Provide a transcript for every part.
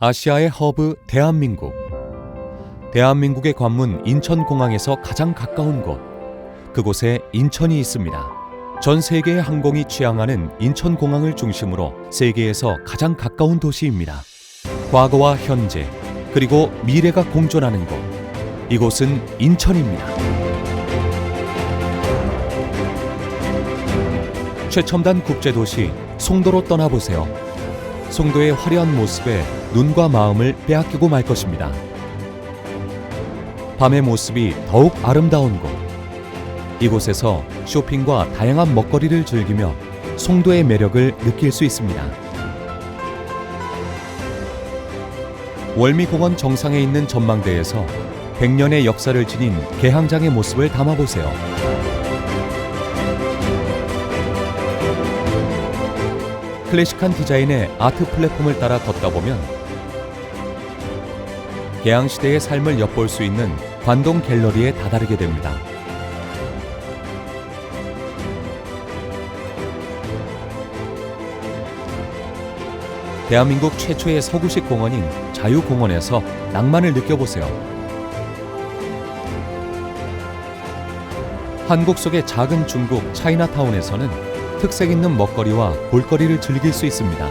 아시아의 허브 대한민국. 대한민국의 관문 인천공항에서 가장 가까운 곳. 그곳에 인천이 있습니다. 전 세계의 항공이 취항하는 인천공항을 중심으로 세계에서 가장 가까운 도시입니다. 과거와 현재, 그리고 미래가 공존하는 곳. 이곳은 인천입니다. 최첨단 국제도시 송도로 떠나보세요. 송도의 화려한 모습에 눈과 마음을 빼앗기고 말 것입니다. 밤의 모습이 더욱 아름다운 곳. 이곳에서 쇼핑과 다양한 먹거리를 즐기며 송도의 매력을 느낄 수 있습니다. 월미공원 정상에 있는 전망대에서 100년의 역사를 지닌 개항장의 모습을 담아보세요. 클래식한 디자인의 아트 플랫폼을 따라 걷다 보면 개항시대의 삶을 엿볼 수 있는 관동 갤러리에 다다르게 됩니다. 대한민국 최초의 서구식 공원인 자유공원에서 낭만을 느껴보세요. 한국 속의 작은 중국 차이나타운에서는 특색 있는 먹거리와 볼거리를 즐길 수 있습니다.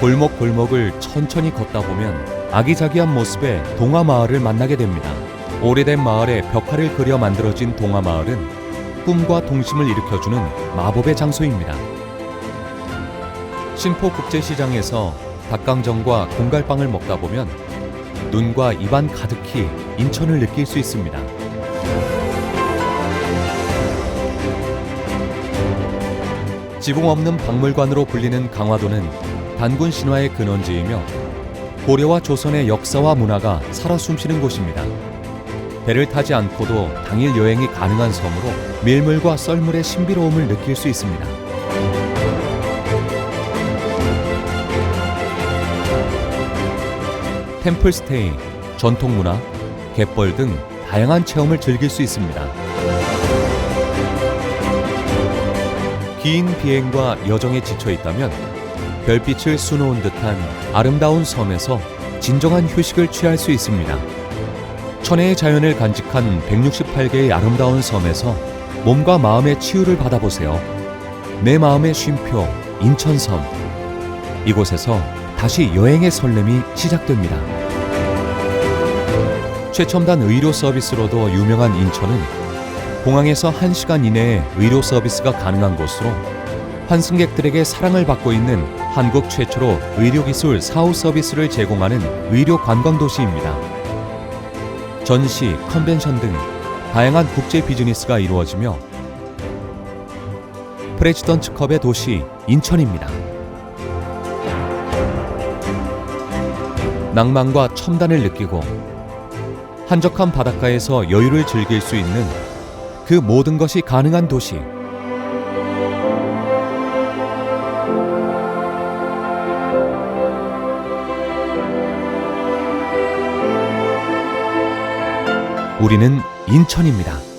골목 골목을 천천히 걷다 보면 아기자기한 모습의 동화 마을을 만나게 됩니다. 오래된 마을에 벽화를 그려 만들어진 동화 마을은 꿈과 동심을 일으켜주는 마법의 장소입니다. 신포 국제시장에서 닭강정과 공갈빵을 먹다 보면 눈과 입안 가득히 인천을 느낄 수 있습니다. 지붕 없는 박물관으로 불리는 강화도는 단군 신화의 근원지이며 고려와 조선의 역사와 문화가 살아 숨쉬는 곳입니다. 배를 타지 않고도 당일 여행이 가능한 섬으로 밀물과 썰물의 신비로움을 느낄 수 있습니다. 템플스테이, 전통문화, 갯벌 등 다양한 체험을 즐길 수 있습니다. 긴 비행과 여정에 지쳐 있다면 별빛을 수놓은 듯한 아름다운 섬에서 진정한 휴식을 취할 수 있습니다. 천혜의 자연을 간직한 168개의 아름다운 섬에서 몸과 마음의 치유를 받아보세요. 내 마음의 쉼표, 인천섬. 이곳에서 다시 여행의 설렘이 시작됩니다. 최첨단 의료 서비스로도 유명한 인천은 공항에서 1시간 이내에 의료 서비스가 가능한 곳으로 환승객들에게 사랑을 받고 있는 한국 최초로 의료기술 사후 서비스를 제공하는 의료 관광 도시입니다. 전시, 컨벤션 등 다양한 국제 비즈니스가 이루어지며 프레지던츠컵의 도시 인천입니다. 낭만과 첨단을 느끼고 한적한 바닷가에서 여유를 즐길 수 있는 그 모든 것이 가능한 도시. 우리는 인천입니다.